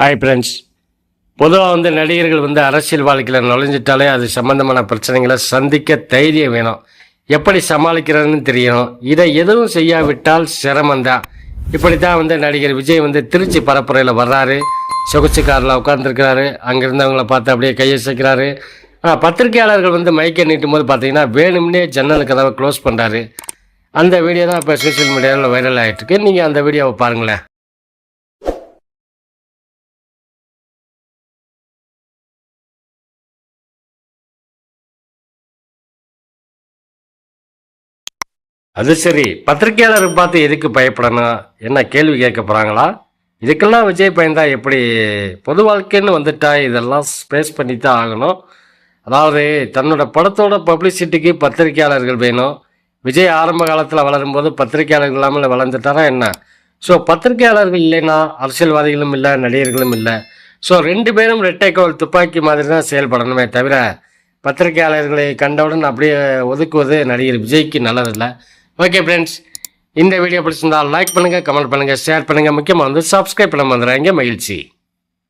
Hi friends பொதுவாக வந்து நடிகர்கள் வந்து அரசியல் வாழ்க்கையில் நுழைஞ்சிட்டாலே அது சம்பந்தமான பிரச்சனைகளை சந்திக்க தைரியம் வேணும். எப்படி சமாளிக்கிறதுன்னு தெரியணும். இதை எதுவும் செய்யாவிட்டால் சிரமந்தான் இப்படி தான் வந்து நடிகர் விஜய் வந்து திருச்சி பரப்புரையில் வர்றாரு. சொகுசு காரில் உட்காந்துருக்கிறாரு அங்கேருந்தவங்கள பார்த்து அப்படியே கையசைக்கிறாரு ஆனால் பத்திரிகையாளர்கள் வந்து மைக்கை நீட்டும் போது பார்த்தீங்கன்னா வேணும்னே ஜன்னல் கதவை க்ளோஸ் பண்ணுறாரு அந்த வீடியோ தான் இப்போ சோஷியல் மீடியாவில் வைரல் ஆகிட்டுருக்கு நீங்கள் அந்த வீடியோவை பாருங்களேன். அது சரி. பத்திரிகையாளரை பார்த்து எதுக்கு பயப்படணும்? என்ன கேள்வி கேட்க போகிறாங்களா இதுக்கெல்லாம் விஜய் பயந்தா எப்படி பொது வாழ்க்கைன்னு வந்துட்டா இதெல்லாம் ஸ்பேஸ் பண்ணி தான் ஆகணும். அதாவது தன்னோட படத்தோட பப்ளிசிட்டிக்கு பத்திரிகையாளர்கள் வேணும். விஜய் ஆரம்ப காலத்தில் வளரும்போது பத்திரிகையாளர்கள் இல்லாமல் வளர்ந்துட்டாரா என்ன? ஸோ பத்திரிகையாளர்கள் இல்லைன்னா அரசியல்வாதிகளும் இல்லை நடிகர்களும் இல்லை. ஸோ ரெண்டு பேரும் ரெட்டைக்கோள் துப்பாக்கி மாதிரி தான் செயல்படணுமே தவிர பத்திரிகையாளர்களை கண்டவுடன் அப்படியே ஒதுக்குவது நடிகர் விஜய்க்கு நல்லதில்லை. ஓகே ஃப்ரெண்ட்ஸ் இந்த வீடியோ பிடிச்சிருந்தால் லைக் பண்ணுங்கள் கமெண்ட் பண்ணுங்கள் ஷேர் பண்ணுங்கள் முக்கியமாக வந்து சப்ஸ்கிரைப் பண்ண வந்துடுறாங்க மகிழ்ச்சி.